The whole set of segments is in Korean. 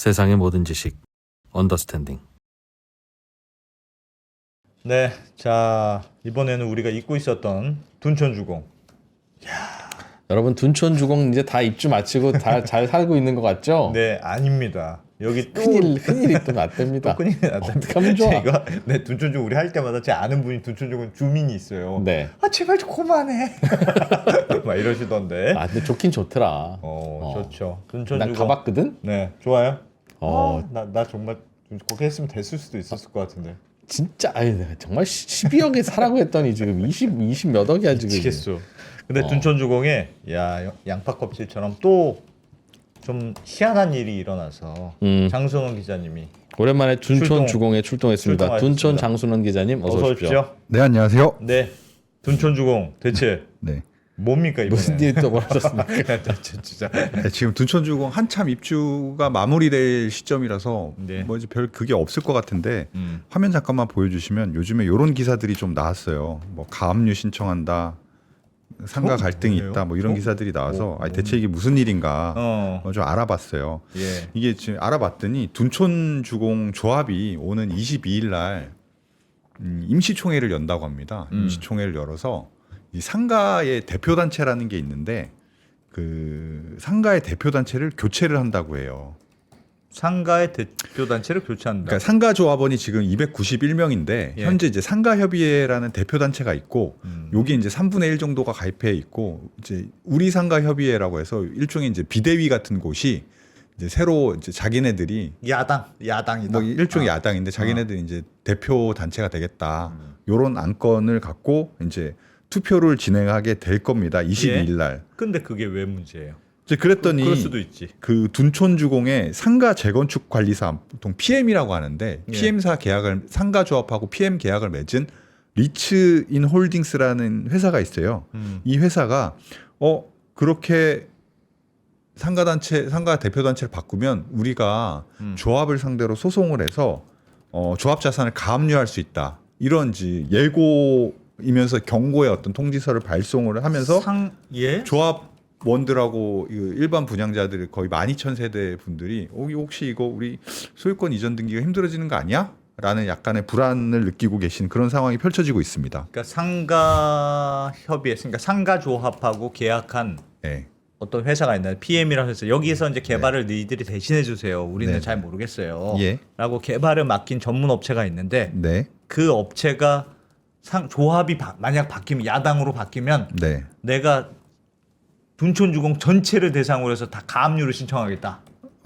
세상의 모든 지식 언더스탠딩 네, 자 이번에는 우리가 잊고 있었던 둔촌주공. 여러분 둔촌 주공 이제 다 입주 마치고 다 잘 살고 있는 것 같죠? 네, 아닙니다. 여기 또 큰일 큰일이 또 났답니다. 또 큰일이 났답니다. 어떡하면 좋아? 제가 네 둔촌주공 우리 할 때마다 제 아는 분이 둔촌주공 주민이 있어요. 네. 아 제발 좀 그만해. 막 이러시던데. 아 근데 좋긴 좋더라. 어, 어. 좋죠. 난 둔촌주공. 가봤거든. 네, 좋아요. 어. 어, 나, 나 정말 그렇게 했으면 됐을 수도 있었을 것 같은데. 진짜 아니 내가 정말 12억에 사라고 했더니 지금 20 20 몇 억이야 지금. 미치겠어. 근데 어. 둔촌주공에 야 양파 껍질처럼 또 좀 희한한 일이 일어나서 음. 장승원 기자님이 오랜만에 둔촌 출동. 주공에 출동했습니다. 출동하셨습니다. 둔촌 장순원 기자님 어서, 어서 오십시오. 오십시오. 네 안녕하세요. 네, 둔촌주공 대체 네. 뭡니까 이번에? 무슨 일이 또 벌어졌습니까? 진짜. 네, 지금 둔촌주공 한참 입주가 마무리될 시점이라서 네. 뭐 이제 별 그게 없을 것 같은데 음. 화면 잠깐만 보여주시면 요즘에 이런 기사들이 좀 나왔어요. 뭐 가압류 신청한다, 상가 어? 갈등이 뭐예요? 있다, 뭐 이런 어? 기사들이 나와서 어, 아니, 대체 이게 무슨 일인가 어, 어, 좀 알아봤어요. 예. 이게 지금 알아봤더니 둔촌 주공 조합이 오는 22일 날 음, 임시총회를 연다고 합니다. 음. 임시총회를 열어서 이 상가의 대표 단체라는 게 있는데 그 상가의 대표 단체를 교체를 한다고 해요. 상가의 대표 단체를 교체한다. 그러니까 상가 조합원이 지금 291명인데 예. 현재 이제 상가 협의회라는 대표 단체가 있고 음. 여기 이제 3분의 1 정도가 가입해 있고 이제 우리 상가 협의회라고 해서 일종의 이제 비대위 같은 곳이 이제 새로 이제 자기네들이 야당, 야당이다. 뭐 일종의 아. 야당인데 자기네들이 이제 대표 단체가 되겠다. 음. 요런 안건을 갖고 이제 투표를 진행하게 될 겁니다. 예. 22일 날. 근데 그게 왜 문제예요? 이제 그랬더니 그럴 수도 있지. 그 둔촌주공의 상가 재건축 관리사 보통 PM이라고 하는데 예. PM사 계약을 상가 조합하고 PM 계약을 맺은 리츠 인 홀딩스라는 회사가 있어요. 음. 이 회사가 어 그렇게 상가 단체 상가 대표 단체를 바꾸면 우리가 음. 조합을 상대로 소송을 해서 어 조합 자산을 가압류할 수 있다. 이런지 예고 이면서 경고의 어떤 통지서를 발송을 하면서 상 예? 조합원들하고 이 일반 분양자들 거의 12,000 세대 분들이 어, 혹시 이거 우리 소유권 이전 등기가 힘들어지는 거 아니야? 라는 약간의 불안을 느끼고 계신 그런 상황이 펼쳐지고 있습니다. 그러니까 상가 협의회, 그러니까 상가 조합하고 계약한 네. 어떤 회사가 있나요? PM이라고 해서 여기서 이제 개발을 너희들이 대신해 주세요. 우리는 네. 잘 모르겠어요. 예. 라고 개발을 맡긴 전문 업체가 있는데 네. 그 업체가 상 조합이 바- 만약 바뀌면 야당으로 바뀌면 네. 내가 둔촌주공 전체를 대상으로 해서 다 가압류를 신청하겠다.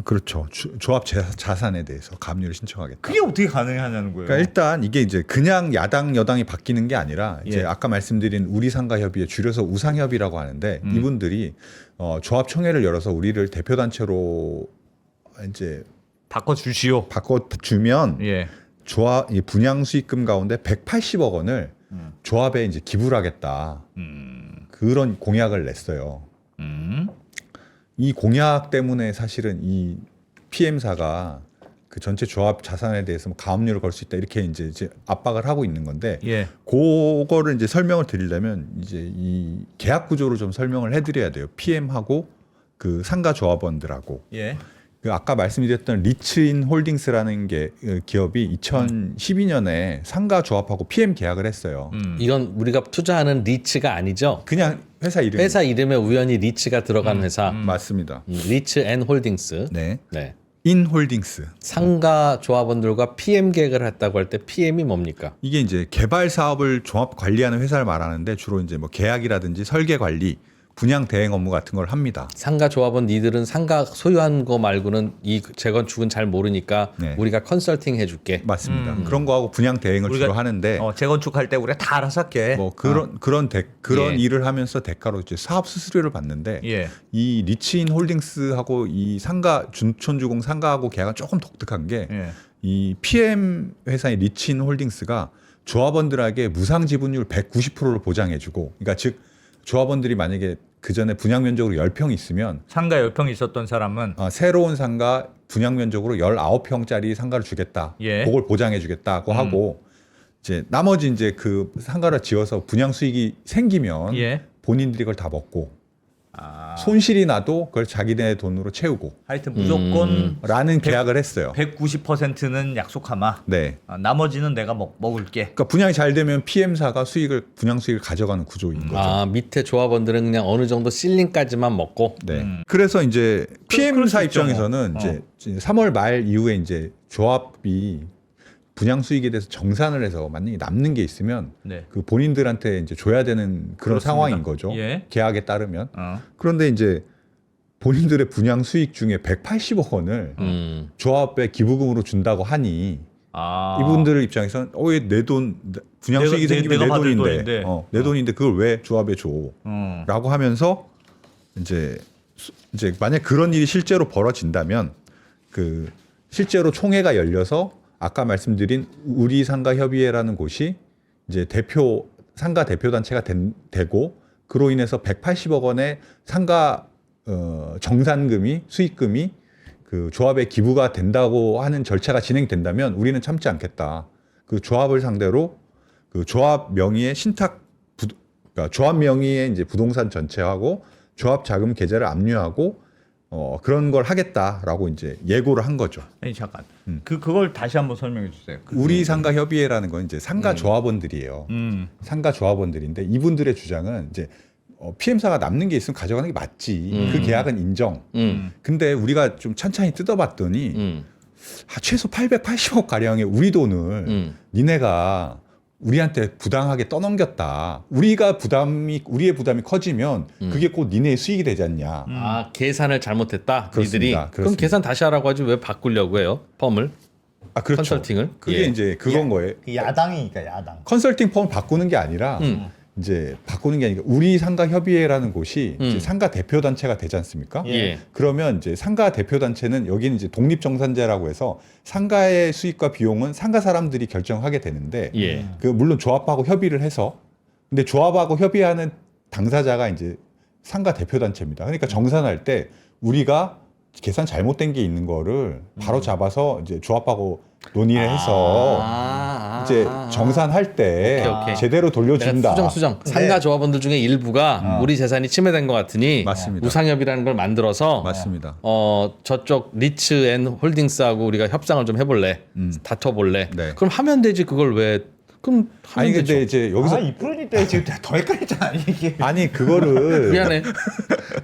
그렇죠. 주- 조합 재- 자산에 대해서 가압류를 신청하겠다. 그게 어떻게 가능하냐는 거예요. 그러니까 일단 이게 이제 그냥 야당 여당이 바뀌는 게 아니라 이제 예. 아까 말씀드린 우리 상가 협의회 줄여서 우상 협의라고 하는데 음. 이분들이 어, 조합 총회를 열어서 우리를 대표 단체로 이제 바꿔 주시오. 바꿔 주면 예. 조합 이 분양 수익금 가운데 180억 원을 음. 조합에 이제 기부를 하겠다 음. 그런 공약을 냈어요. 음. 이 공약 때문에 사실은 이 PM사가 그 전체 조합 자산에 대해서 뭐 가압류를 걸 수 있다 이렇게 이제, 이제 압박을 하고 있는 건데 예. 그거를 이제 설명을 드리려면 이제 이 계약 구조를 좀 설명을 해드려야 돼요. PM하고 그 상가 조합원들하고 예. 그 아까 말씀드렸던 리츠인 홀딩스라는 게그 기업이 2012년에 상가 조합하고 PM 계약을 했어요. 음. 이건 우리가 투자하는 리츠가 아니죠. 그냥 회사 이름 회사 이름에 우연히 리츠가 들어간 회사. 음. 맞습니다. 음, 리츠 앤 홀딩스. 네, 네. 인 홀딩스 상가 조합원들과 PM 계획을 했다고 할 때 PM이 뭡니까? 이게 이제 개발 사업을 종합 관리하는 회사를 말하는데 주로 이제 뭐 계약이라든지 설계 관리, 분양 대행 업무 같은 걸 합니다. 상가 조합원 니들은 상가 소유한 거 말고는 이 재건축은 잘 모르니까 네. 우리가 컨설팅 해줄게. 맞습니다. 음. 그런 거하고 분양 대행을 우리가- 주로 하는데 어, 재건축할 때 우리가 다 알아서 할게. 뭐 그런 그런 대, 그런 예. 일을 하면서 대가로 이제 사업 수수료를 받는데 예. 이 리치인 홀딩스하고 이 상가 준촌주공 상가하고 계약은 조금 독특한 게 이 예. PM 회사의 리치인 홀딩스가 조합원들에게 무상 지분율 190%를 보장해주고, 그러니까 즉 조합원들이 만약에 그 전에 분양 면적으로 10평 있으면 상가 열평 있었던 사람은 어, 새로운 상가 분양 면적으로 19평짜리 상가를 주겠다. 예. 그걸 보장해 주겠다고 음. 하고 이제 나머지 이제 그 상가를 지어서 분양 수익이 생기면 예. 본인들이 그걸 다 먹고 아, 손실이 나도 그걸 자기네 돈으로 채우고 하여튼 무조건 음. 라는 백- 계약을 했어요. 190%는 약속하마. 네. 아, 나머지는 내가 먹, 먹을게. 그러니까 분양이 잘 되면 PM사가 수익을 분양 수익을 가져가는 구조인 거죠. 아 밑에 조합원들은 그냥 어느 정도 실링까지만 먹고 네. 음. 그래서 이제 그럴 PM사 수 있죠, 입장에서는 뭐. 이제 3월 말 이후에 이제 조합이 분양 수익에 대해서 정산을 해서 만약에 남는 게 있으면 네. 그 본인들한테 이제 줘야 되는 그런 그렇습니다. 상황인 거죠. 예. 계약에 따르면. 어. 그런데 이제 본인들의 분양 수익 중에 180억 원을 음. 조합에 기부금으로 준다고 하니 아. 이분들 입장에서는 어왜내 돈 분양 내가- 수익이 내- 생기면 내 내가 받을 돈인데, 돈인데. 어, 내 돈인데 그걸 왜 조합에 줘? 어. 라고 하면서 이제 수- 이제 만약 그런 일이 실제로 벌어진다면 그 실제로 총회가 열려서 아까 말씀드린 우리 상가 협의회라는 곳이 이제 대표 상가 대표 단체가 된, 되고 그로 인해서 180억 원의 상가 어, 정산금이 수익금이 그 조합에 기부가 된다고 하는 절차가 진행된다면 우리는 참지 않겠다. 그 조합을 상대로 그 조합 명의의 신탁 부, 그러니까 조합 명의의 이제 부동산 전체하고 조합 자금 계좌를 압류하고 어, 그런 걸 하겠다라고 이제 예고를 한 거죠. 아니 잠깐. 음. 그 그걸 다시 한번 설명해 주세요. 그- 우리 상가 협의회라는 건 이제 상가 조합원들이에요. 음. 상가 조합원들인데 이분들의 주장은 이제 어, PM사가 남는 게 있으면 가져가는 게 맞지. 음. 그 계약은 인정. 음. 근데 우리가 좀 천천히 뜯어봤더니 음. 아, 최소 880억 가량의 우리 돈을 음. 니네가 우리한테 부당하게 떠넘겼다. 우리가 부담이 우리의 부담이 커지면 음. 그게 꼭 니네의 수익이 되지 않냐. 아 계산을 잘못했다. 그렇습니다. 니들이 그럼 그렇습니다. 계산 다시 하라고 하지 왜 바꾸려고 해요? 펌을 아 그렇죠. 컨설팅을? 그게 예. 이제 그건 거예요. 그 야당이니까 야당. 컨설팅 펌을 바꾸는 게 아니라 음. 이제 바꾸는 게 아니라 우리 상가 협의회라는 곳이 음. 이제 상가 대표 단체가 되지 않습니까? 예. 그러면 이제 상가 대표 단체는 여기는 이제 독립 정산제라고 해서 상가의 수익과 비용은 상가 사람들이 결정하게 되는데 예. 그 물론 조합하고 협의를 해서 근데 조합하고 협의하는 당사자가 이제 상가 대표 단체입니다. 그러니까 정산할 때 우리가 계산 잘못된 게 있는 거를 바로 잡아서 이제 조합하고 논의를 해서 아, 아, 이제 아, 아. 정산할 때 오케이, 오케이. 제대로 돌려준다. 수정 수정 상가 조합원들 중에 일부가 어. 우리 재산이 침해된 것 같으니 맞습니다. 우상협이라는 걸 만들어서 맞습니다. 어 저쪽 리츠 앤 홀딩스하고 우리가 협상을 좀 해볼래 음. 다퉈볼래 네. 그럼 하면 되지 그걸 왜 그럼 아니 되죠 근데 이제 여기서 아, 이 프로니 때 지금 더 헷갈렸잖아 이게. 아니 그거를 미안해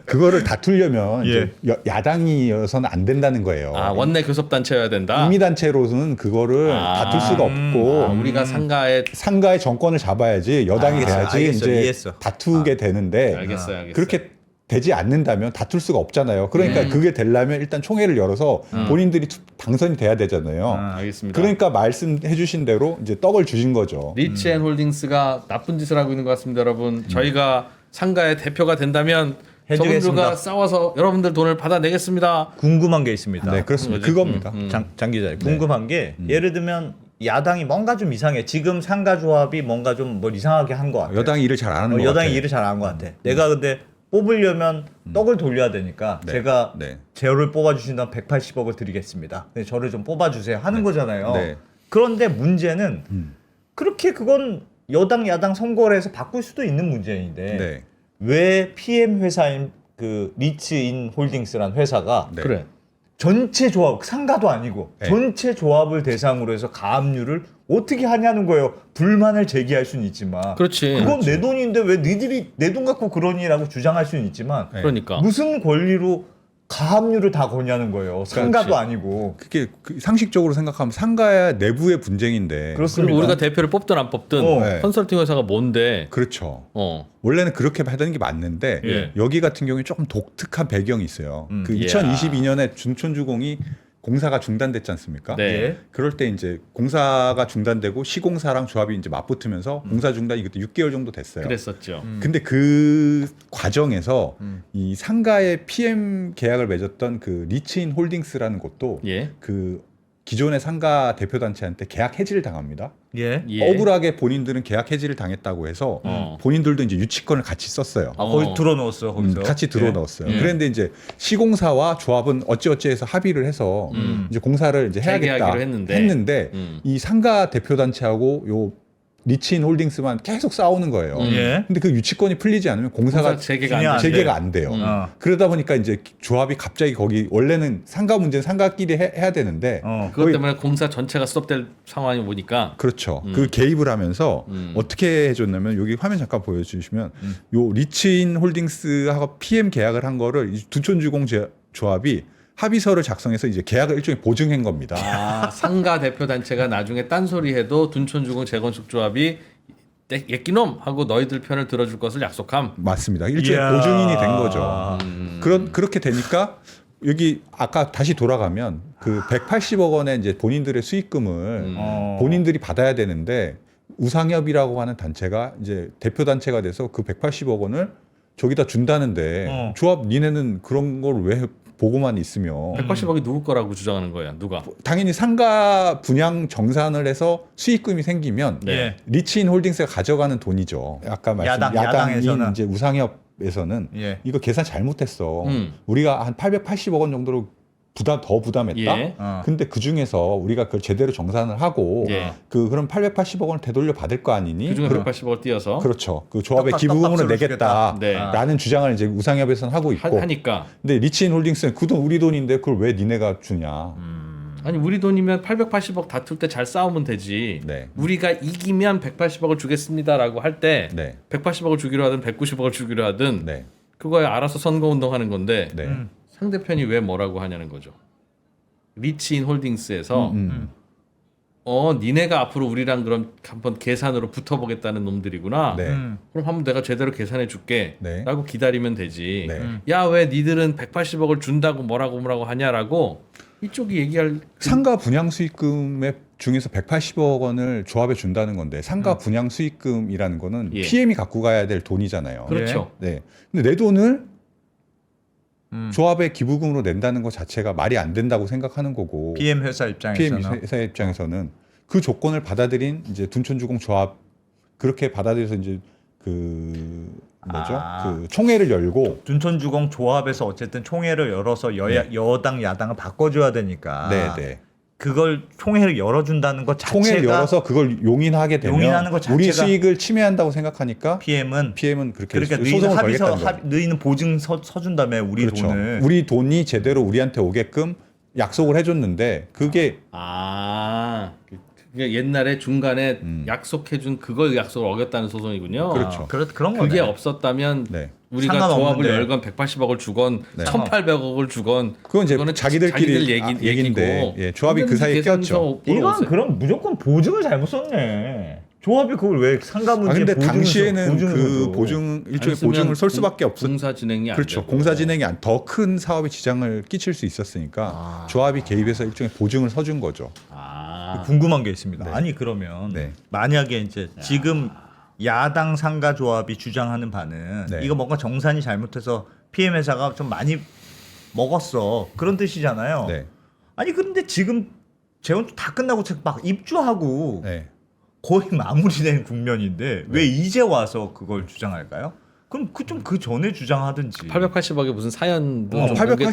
그거를 다투려면 예. 이제 여- 야당이어서는 안 된다는 거예요. 아 원내 교섭단체여야 된다 임의단체로서는 그거를 아, 다툴 수가 음, 없고 아, 우리가 상가에 상가의 정권을 잡아야지 여당이 아, 돼야지 알겠어, 이제 이해했어. 다투게 되는데 알겠어요 알겠어요 그렇게 되지 않는다면 다툴 수가 없잖아요. 그러니까 음. 그게 되려면 일단 총회를 열어서 음. 본인들이 투- 당선이 돼야 되잖아요. 아, 알겠습니다 그러니까 말씀해 주신 대로 이제 떡을 주신 거죠. 리츠 앤 홀딩스가 나쁜 짓을 하고 있는 것 같습니다, 여러분. 저희가 상가의 대표가 된다면 해주겠습니다. 저분들과 싸워서 여러분들 돈을 받아내겠습니다. 궁금한 게 있습니다. 네, 그렇습니다. 그겁니다. 음, 음. 장, 장 기자 궁금한 게 예를 들면 야당이 뭔가 좀 이상해. 지금 상가 조합이 뭔가 좀 뭘 이상하게 한 것 같아. 여당이 일을 잘 안 하는 어, 것 여당이 같아요. 일을 잘 안 한 것 같아. 내가 근데 뽑으려면 떡을 돌려야 되니까 네. 제가 네. 제어를 뽑아주신다면 180억을 드리겠습니다. 근데 저를 좀 뽑아주세요 하는 거잖아요. 네. 그런데 문제는 음. 그렇게 그건 여당 야당 선거를 해서 바꿀 수도 있는 문제인데 네. 왜 PM 회사인 그 리츠인 홀딩스란 회사가 네. 그래. 전체 조합 상가도 아니고 네. 전체 조합을 대상으로 해서 가압류를 어떻게 하냐는 거예요. 불만을 제기할 수는 있지만 그렇지. 그건 내 돈인데 왜 니들이 내 돈 갖고 그러니라고 주장할 수는 있지만 네. 그러니까. 무슨 권리로 가압류를 다 거냐는 거예요. 상가도 그렇지. 아니고 그게 그 상식적으로 생각하면 상가 내부의 분쟁인데 그렇습니다. 그리고 우리가 대표를 뽑든 안 뽑든 어. 네. 컨설팅 회사가 뭔데? 그렇죠. 어. 원래는 그렇게 하던 게 맞는데 예. 여기 같은 경우에 조금 독특한 배경이 있어요. 음. 그 이야. 2022년에 준촌주공이 공사가 중단됐지 않습니까? 네. 예. 그럴 때 이제 공사가 중단되고 시공사랑 조합이 이제 맞붙으면서 공사 중단이 그때 6개월 정도 됐어요. 그랬었죠. 음. 근데 그 과정에서 음. 이 상가의 PM 계약을 맺었던 그 리츠인 홀딩스라는 곳도 예. 그 기존의 상가 대표 단체한테 계약 해지를 당합니다. 예. 예. 억울하게 본인들은 계약 해지를 당했다고 해서 어. 본인들도 이제 유치권을 같이 썼어요. 아, 어. 거기 들어 넣었어요. 음, 거기서 같이 들어 넣었어요. 예. 그런데 이제 시공사와 조합은 어찌어찌해서 합의를 해서 음. 이제 공사를 이제 해야겠다 했는데. 했는데 음. 이 상가 대표 단체하고 요 리치인 홀딩스만 계속 싸우는 거예요. 음. 예. 근데 그 유치권이 풀리지 않으면 공사가 공사 재개가 안안 돼. 재개가 안 돼요. 음. 어. 그러다 보니까 이제 조합이 갑자기 거기 원래는 상가 문제는 상가끼리 해, 해야 되는데 어. 그것 거의- 때문에 공사 전체가 스톱될 상황이 오니까 그렇죠. 음. 그 개입을 하면서 음. 어떻게 해줬냐면 여기 화면 잠깐 보여주시면 음. 요 리치인 홀딩스하고 PM 계약을 한 거를 이 두촌주공 제- 조합이 합의서를 작성해서 이제 계약을 일종의 보증한 겁니다. 아, 상가 대표 단체가 나중에 딴소리 해도 둔촌주공 재건축 조합이 옛기놈 하고 너희들 편을 들어줄 것을 약속함. 맞습니다. 일종의 이야. 보증인이 된 거죠. 음. 그런 그렇게 되니까 여기 아까 다시 돌아가면 그 180억 원의 이제 본인들의 수익금을 음. 어. 본인들이 받아야 되는데 우상협이라고 하는 단체가 이제 대표 단체가 돼서 그 180억 원을 저기다 준다는데 어. 조합 니네는 그런 걸 왜 보고만 있으며 180억이 누구 거라고 주장하는 거야? 누가? 당연히 상가 분양 정산을 해서 수익금이 생기면 네. 예. 리치인 홀딩스가 가져가는 돈이죠. 아까 말씀 야당, 야당인 야당에서는. 이제 우상협에서는 예. 이거 계산 잘못했어. 음. 우리가 한 880억 원 정도로 부담 더 부담했다. 예. 어. 근데 그 중에서 우리가 그걸 제대로 정산을 하고 예. 그 그럼 880억 원을 되돌려 받을 거 아니니? 그중에 그, 180억을 띄어서 그렇죠. 그 조합의 떡밥, 기부금으로 떡밥으로 내겠다. 네. 라는 주장을 이제 우상협에서는 하고 하, 있고. 하니까 근데 리치인 홀딩스는 그 돈 우리 돈인데 그걸 왜 니네가 주냐. 음. 아니 우리 돈이면 880억 다툴 때 잘 싸우면 되지. 네. 우리가 이기면 180억을 주겠습니다라고 할 때 네. 180억을 주기로 하든 190억을 주기로 하든 네. 그거에 알아서 선거 운동하는 건데 네. 음. 상대편이 왜 뭐라고 하냐는 거죠. 리치인 홀딩스에서 음, 음. 어 니네가 앞으로 우리랑 그럼 한번 계산으로 붙어보겠다는 놈들이구나. 네. 음. 그럼 한번 내가 제대로 계산해 네. 줄게라고 기다리면 되지. 네. 음. 야왜 니들은 180억을 준다고 뭐라고 뭐라고 하냐라고 이쪽이 얘기할 상가 분양 수익금의 중에서 180억 원을 조합에 준다는 건데 상가 분양 수익금이라는 거는 예. PM이 갖고 가야 될 돈이잖아요. 그렇죠. 네. 근데 내 돈을 음. 조합의 기부금으로 낸다는 것 자체가 말이 안 된다고 생각하는 거고 PM 회사 PM 입장에서는 회사 입장에서는 그 조건을 받아들인 이제 둔촌주공 조합 그렇게 받아들여서 이제 그 뭐죠? 아. 그 총회를 열고 둔촌주공 조합에서 어쨌든 총회를 열어서 여야, 여당 야당을 바꿔줘야 되니까 네, 네. 그걸 총회를 열어준다는 것 자체가 총회를 열어서 그걸 용인하게 되면 용인하는 것 우리 자체가- 수익을 침해한다고 생각하니까 PM은 PM은 그렇게 그러니까 소송을 합의서 걸겠다는 합, 거예요. 너희는 보증 서, 서준다며 우리 그렇죠. 돈을 우리 돈이 제대로 우리한테 오게끔 약속을 해줬는데 그게 아 그게 옛날에 중간에 음. 약속해준 그걸 약속을 어겼다는 소송이군요. 그렇죠. 아, 그렇, 그런 거네. 그게 없었다면 네. 우리가 상관없는데. 조합을 열건 180억을 주건 네. 1,800억을 주건 그건 이제 그거는 자기들끼리 자기들 얘기, 아, 얘기인데, 예, 조합이 그 사이에 꼈죠. 이건 그럼 무조건 보증을 잘못 썼네. 조합이 그걸 왜 상가 문제 아 근데 보증을 당시에는 그? 보증 일종의 보증을 쏠 수밖에 없었 공사 진행이 안 그렇죠. 공사 진행이 더큰 사업에 지장을 끼칠 수 있었으니까 아. 조합이 개입해서 일종의 보증을 서준 거죠. 아 궁금한 게 있습니다. 네. 아니 그러면 네. 만약에 이제 지금 야 당 상가 조합이 주장하는 바는 네. 이거 뭔가 정산이 잘못해서 PM 회사가 좀 많이 먹었어 그런 뜻이잖아요. 네. 아니 그런데 지금 재원도 다 끝나고 막 입주하고 네. 거의 마무리된 국면인데 왜 이제 와서 그걸 주장할까요? 그럼 그 좀 그 전에 주장하든지. 880억의 무슨 사연도 어, 좀 공개됐나요?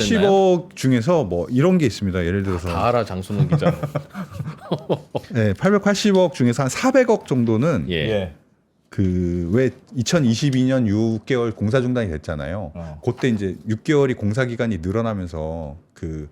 880억 중에서 뭐 이런 게 있습니다. 예를 들어서 다 알아 장순원 기자. 네, 880억 중에서 한 400억 정도는 예. 예. 그왜 2022년 6개월 공사 중단이 됐잖아요. 어. 그때 이제 6개월이 공사 기간이 늘어나면서 그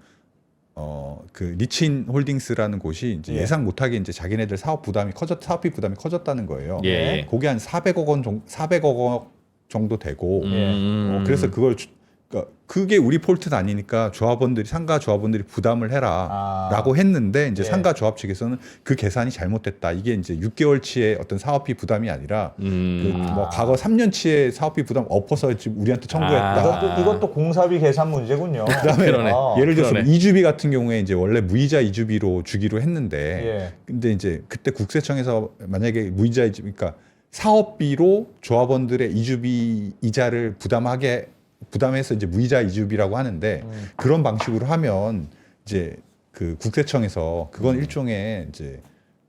어, 그 리친 홀딩스라는 곳이 이제 예. 예. 상 못하게 이제 자기네들 사업 부담이 커졌 사업비 부담이 커졌다는 거예요. 예. 그게 한 400억 원 정도 400억 원 정도 되고 음. 어, 그래서 그걸 주, 그러니까 그게 우리 폴트는 아니니까 조합원들이 상가 조합원들이 부담을 아. 해라라고 했는데 이제 예. 상가 조합 측에서는 그 계산이 잘못됐다. 이게 이제 6개월치의 어떤 사업비 부담이 아니라 음. 그뭐 과거 3년치의 사업비 부담 엎어서 지금 우리한테 청구했다. 아. 이것도 이것도 공사비 계산 문제군요. 그다음에 그러네. 아, 예를 들어서 그러네. 이주비 같은 경우에 이제 원래 무이자 이주비로 주기로 했는데 예. 근데 이제 그때 국세청에서 만약에 무이자 이주 그러니까 사업비로 조합원들의 이주비 이자를 부담하게 부담해서 이제 무이자 이주비라고 하는데 음. 그런 방식으로 하면 이제 그 국세청에서 그건 음. 일종의 이제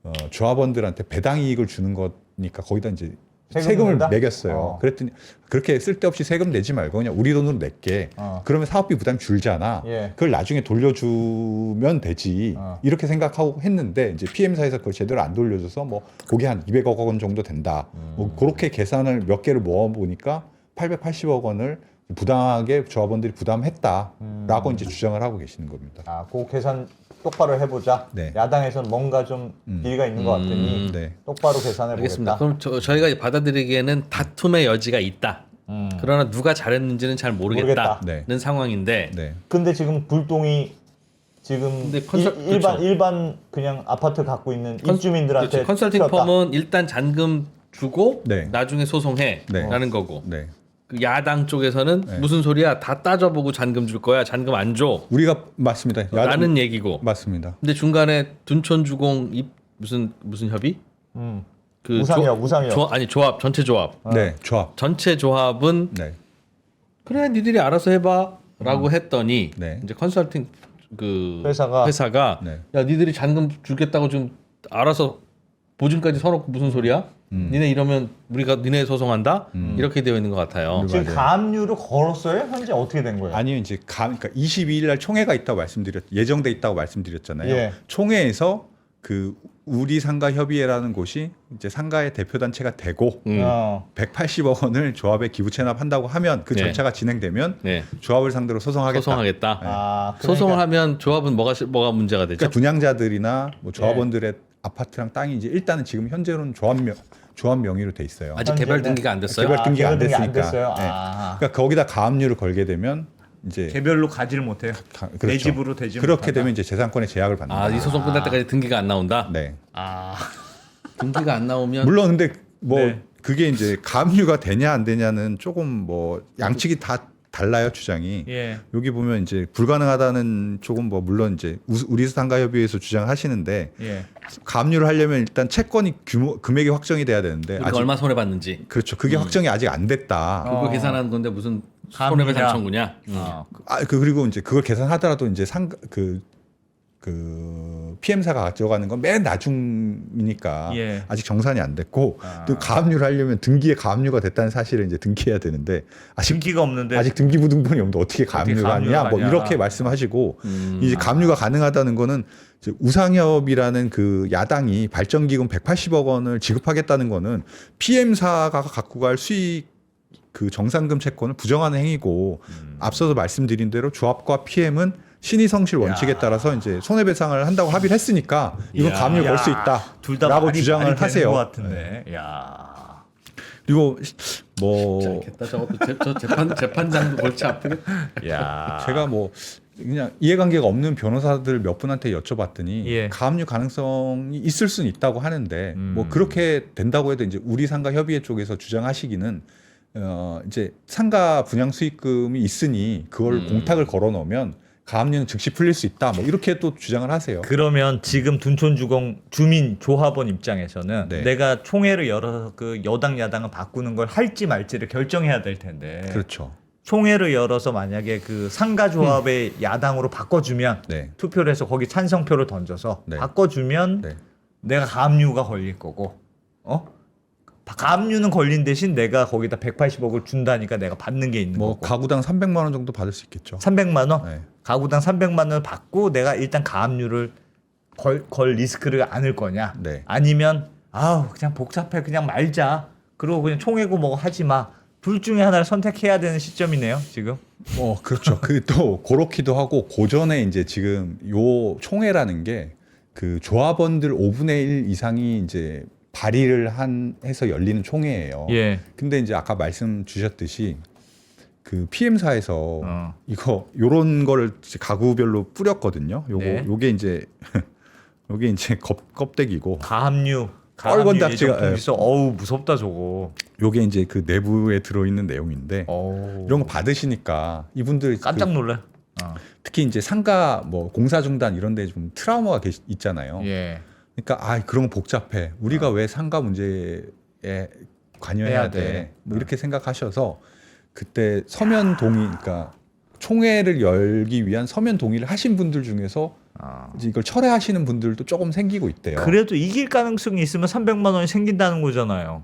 어, 조합원들한테 배당 이익을 주는 거니까 거기다 이제 세금 세금을 낸다? 매겼어요. 어. 그랬더니 그렇게 쓸데없이 세금 내지 말고 그냥 우리 돈으로 낼게. 어. 그러면 사업비 부담 줄잖아. 예. 그걸 나중에 돌려주면 되지. 어. 이렇게 생각하고 했는데 이제 PM사에서 그걸 제대로 안 돌려줘서 뭐 거기 한 200억 원 정도 된다. 음. 뭐 그렇게 계산을 몇 개를 모아 보니까 880억 원을 부당하게 조합원들이 부담했다라고 이제 주장을 하고 계시는 겁니다. 아, 그 계산 똑바로 해보자. 네. 야당에서는 뭔가 좀 음. 비리가 있는 것 같으니 네. 똑바로 계산해 알겠습니다. 보겠다. 그럼 저, 저희가 받아들이기에는 다툼의 여지가 있다. 음. 그러나 누가 잘했는지는 잘 모르겠다는 모르겠다. 상황인데 네. 근데 지금 불똥이 지금 근데 컨설- 일, 반 그쵸. 일반 그냥 아파트 갖고 있는 컨- 입주민들한테 그렇지. 컨설팅 틀렸다. 펌은 일단 잔금 주고 네. 나중에 소송해라는 네. 거고 네. 그 야당 쪽에서는 네. 무슨 소리야 다 따져보고 잔금 줄 거야 잔금 안 줘. 우리가 맞습니다. 야- 라는 얘기고 맞습니다. 근데 중간에 둔촌주공 입 무슨 무슨 협의 음. 그 우상협, 우상협. 조합 아니 조합 전체 조합 네. 조합. 전체 조합은 네. 그래 니들이 알아서 해봐라고 했더니 네. 이제 컨설팅 그 회사가- 회사가 네. 야 니들이 잔금 주겠다고 지금 알아서 보증까지 서놓고 무슨 소리야? 음. 니네 이러면 우리가 니네 소송한다 이렇게 되어 있는 것 같아요. 지금 맞아요. 가압류를 걸었어요? 현재 어떻게 된 거예요? 아니요 이제 감 그러니까 22일 날 총회가 있다고 말씀드렸 예정돼 있다고 말씀드렸잖아요. 예. 총회에서 그 우리 상가 협의회라는 곳이 이제 상가의 대표 단체가 되고 음. 어. 180억 원을 조합에 기부 체납한다고 하면 그 네. 절차가 진행되면 네. 조합을 상대로 소송하겠다. 소송하겠다. 아, 그러니까 소송을 하면 조합은 뭐가 시- 뭐가 문제가 되죠? 그러니까 분양자들이나 뭐 예. 조합원들의 아파트랑 땅이 이제 일단은 지금 현재로는 조합 명 조합 명의로 돼 있어요. 아직 개별 등기가 안 됐어요. 개별 등기가 안 등기 안 됐으니까. 됐어요? 네. 아. 그러니까 거기다 가압류를 걸게 되면 이제 개별로 가지를 못해요. 가- 내 그렇죠. 집으로 되지 그렇게 못한다? 되면 이제 재산권의 제약을 받는 아, 거예요. 이 소송 끝날 때까지 등기가 안 나온다. 네. 아, 등기가 안 나오면 물론 근데 뭐 네. 그게 이제 가압류가 되냐 안 되냐는 조금 뭐 양측이 다 달라요 주장이. 예. 여기 보면 이제 불가능하다는 조금 뭐 물론 이제 우- 우리 상가협의회에서 주장하시는데 예. 가압류를 하려면 일단 채권이 규모 금액이 확정이 돼야 되는데 우리가 아직 얼마 손해 봤는지 그렇죠 그게 확정이 아직 안 됐다. 어. 그거 계산하는 건데 무슨. 손해배상 청구냐? 음. 아, 아, 그 그리고 이제 그걸 계산하더라도 이제 상그 그 PM사가 가져가는 건 맨 나중이니까 예. 아직 정산이 안 됐고 아. 또 가압류를 하려면 등기에 가압류가 됐다는 사실을 이제 등기해야 되는데 아직 등기가 없는데 아직 등기부등본이 없는데 어떻게 가압류를 가압류가 하냐 뭐 하냐. 이렇게 말씀하시고 음. 이제 가압류가 가능하다는 거는 이제 우상협이라는 그 야당이 발전기금 180억 원을 지급하겠다는 거는 PM사가 갖고 갈 수익 그 정상금 채권을 부정하는 행위고 음. 앞서서 말씀드린 대로 조합과 PM은 신의 성실 원칙에 야. 따라서 이제 손해배상을 한다고 합의를 했으니까 이건 야. 가압류 야. 걸수 있다. 둘다 라고 주장을 하세요. 것 같은데. 야. 그리고 뭐 알겠다. 저것도 재, 저 재판 재판장도 골치 아프겠다. 야. 제가 뭐 그냥 이해관계가 없는 변호사들 몇 분한테 여쭤봤더니 예. 가압류 가능성이 있을 수는 있다고 하는데 음. 뭐 그렇게 된다고 해도 이제 우리 상가 협의회 쪽에서 주장하시기는 어 이제 상가 분양 수익금이 있으니 그걸 음. 공탁을 걸어 놓으면 가압류는 즉시 풀릴 수 있다. 뭐 이렇게 또 주장을 하세요. 그러면 지금 둔촌주공 주민 조합원 입장에서는 네. 내가 총회를 열어서 그 여당 야당을 바꾸는 걸 할지 말지를 결정해야 될 텐데 그렇죠. 총회를 열어서 만약에 그 상가 조합의 야당으로 바꿔주면 네. 투표를 해서 거기 찬성표를 던져서 네. 바꿔주면 네. 내가 가압류가 걸릴 거고 어 가압류는 걸린 대신 내가 거기다 180억을 준다니까 내가 받는 게 있는 뭐 거고 가구당 300만 원 정도 받을 수 있겠죠. 300만 원 네. 가구당 300만 원을 받고 내가 일단 가압류를 걸, 걸 리스크를 안을 거냐 네. 아니면 아우 그냥 복잡해 그냥 말자 그리고 그냥 총회고 뭐 하지 마 둘 중에 하나를 선택해야 되는 시점이네요 지금 어, 그렇죠. 그 또 그렇기도 하고 고전에 이제 지금 요 총회라는 게 그 조합원들 5분의 1 이상이 이제 발의를 한 해서 열리는 총회예요. 예 근데 이제 아까 말씀 주셨듯이 그 PM사에서 어. 이거 요런 거를 가구별로 뿌렸거든요. 요거 네. 요게 이제 요게 이제 껍, 껍데기고 가압류 딱지가, 예정품 예. 있어 어우 무섭다 저거 요게 이제 그 내부에 들어 있는 내용인데 어우 이런 거 받으시니까 이분들 깜짝 그 놀래 어. 특히 이제 상가 뭐 공사 중단 이런 데 좀 트라우마가 있잖아요. 예 그러니까 아 그런 거 복잡해. 우리가 왜 상가 문제에 관여해야 해야 돼? 돼. 뭐 이렇게 생각하셔서 그때 서면 동의, 그러니까 총회를 열기 위한 서면 동의를 하신 분들 중에서 아. 이제 이걸 철회하시는 분들도 조금 생기고 있대요. 그래도 이길 가능성이 있으면 300만 원이 생긴다는 거잖아요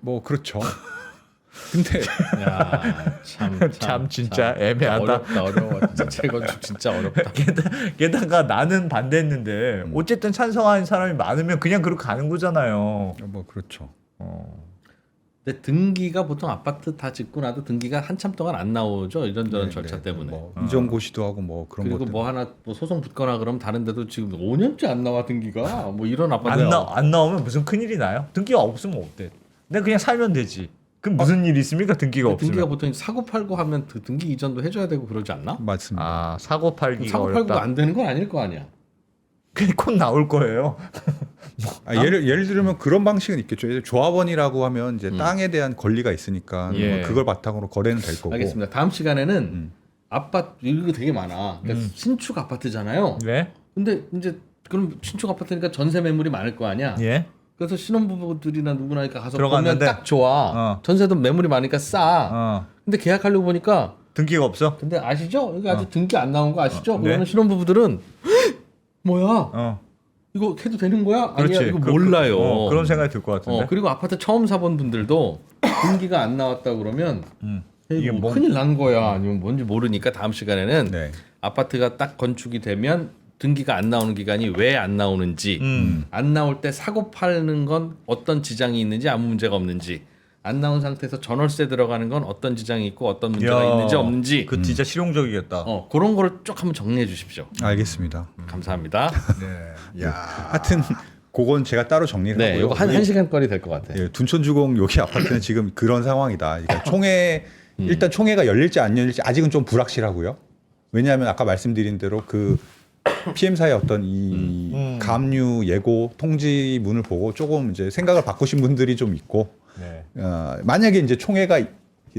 뭐 그렇죠. 근데 야 참 참 진짜 애매하다. 어렵다 어려워. 진짜 재건축 진짜 어렵다. 게다가 나는 반대했는데 어쨌든 찬성하는 사람이 많으면 그냥 그렇게 가는 거잖아요. 뭐 그렇죠. 근데 등기가 보통 아파트 다 짓고 나도 등기가 한참 동안 안 나오죠 이런저런 네, 절차 네. 때문에. 뭐 이전 고시도 하고 뭐 그런 그리고. 뭐 하나 뭐 소송 붙거나 그러면 다른데도 지금 5년째 안 나와 등기가 뭐 이런 아파트 안, 나, 안 나오면 무슨 큰일이 나요? 등기가 없으면 어때? 내가 그냥 살면 되지. 그럼 무슨 일이 있습니까? 등기가 없으면. 등기가 보통 사고 팔고 하면 그 등기 이전도 해줘야 되고 그러지 않나? 맞습니다. 아 사고 팔기가 사고 팔고 어렵다. 안 되는 건 아닐 거 아니야. 그냥 곧 나올 거예요. 아, 예를 예를 들면 그런 방식은 있겠죠. 예를 들어 조합원이라고 하면 이제 땅에 대한 권리가 있으니까 예. 뭐 그걸 바탕으로 거래는 될 거고. 알겠습니다. 다음 시간에는 음. 아파트 이거 되게 많아. 그러니까 신축 아파트잖아요. 네. 근데 이제 그럼 신축 아파트니까 전세 매물이 많을 거 아니야. 예. 그래서 신혼부부들이나 누구나 이렇게 가서 들어갔는데? 보면 딱 좋아. 어. 전세도 매물이 많으니까 싸. 어. 근데 계약하려고 보니까 등기가 없어. 근데 아시죠? 여기 아직 등기 안 나온 거 아시죠? 네. 그러면 신혼부부들은 뭐야? 어. 이거 해도 되는 거야? 아니야 이거 그- 몰라요. 어, 그런 생각이 들 것 같은데. 어, 그리고 아파트 처음 사본 분들도 등기가 안 나왔다 그러면 음. 이게 이게 뭐 뭔- 큰일 난 거야 아니면 뭔지 모르니까 다음 시간에는 네. 아파트가 딱 건축이 되면 등기가 안 나오는 기간이 왜 안 나오는지 음. 안 나올 때 사고 파는 건 어떤 지장이 있는지 아무 문제가 없는지 안 나온 상태에서 전월세 들어가는 건 어떤 지장이 있고 어떤 문제가 야, 있는지 없는지 그 진짜 실용적이겠다. 어, 그런 거를 쭉 한번 정리해 주십시오. 알겠습니다. 감사합니다. 네. 야. 하여튼 그건 제가 따로 정리를 네, 하고요. 이거 한, 한 시간 거리 될 것 같아 요. 예, 둔촌주공 여기 아파트는 지금 그런 상황이다. 그러니까 총회 일단 총회가 열릴지 안 열릴지 아직은 좀 불확실하고요. 왜냐하면 아까 말씀드린 대로 그 PM사의 어떤 이 음. 감류 예고 통지문을 보고 조금 이제 생각을 바꾸신 분들이 좀 있고 네. 어, 만약에 이제 총회가 이-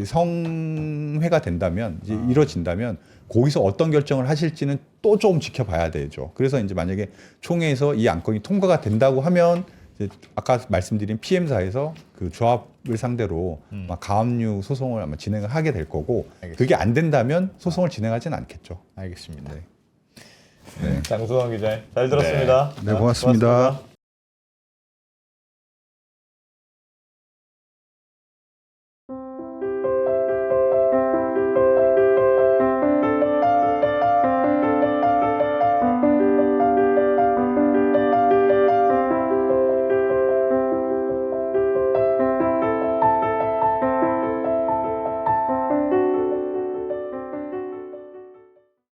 성회가 된다면 이제 이뤄진다면 거기서 어떤 결정을 하실지는 또 조금 지켜봐야 되죠. 그래서 이제 만약에 총회에서 이 안건이 통과가 된다고 하면 이제 아까 말씀드린 PM사에서 그 조합을 상대로 아마 가압류 소송을 아마 진행을 하게 될 거고 그게 안 된다면 소송을 진행하지는 않겠죠. 알겠습니다. 네. 장수환 기자님 잘 들었습니다. 네, 고맙습니다. 고맙습니다.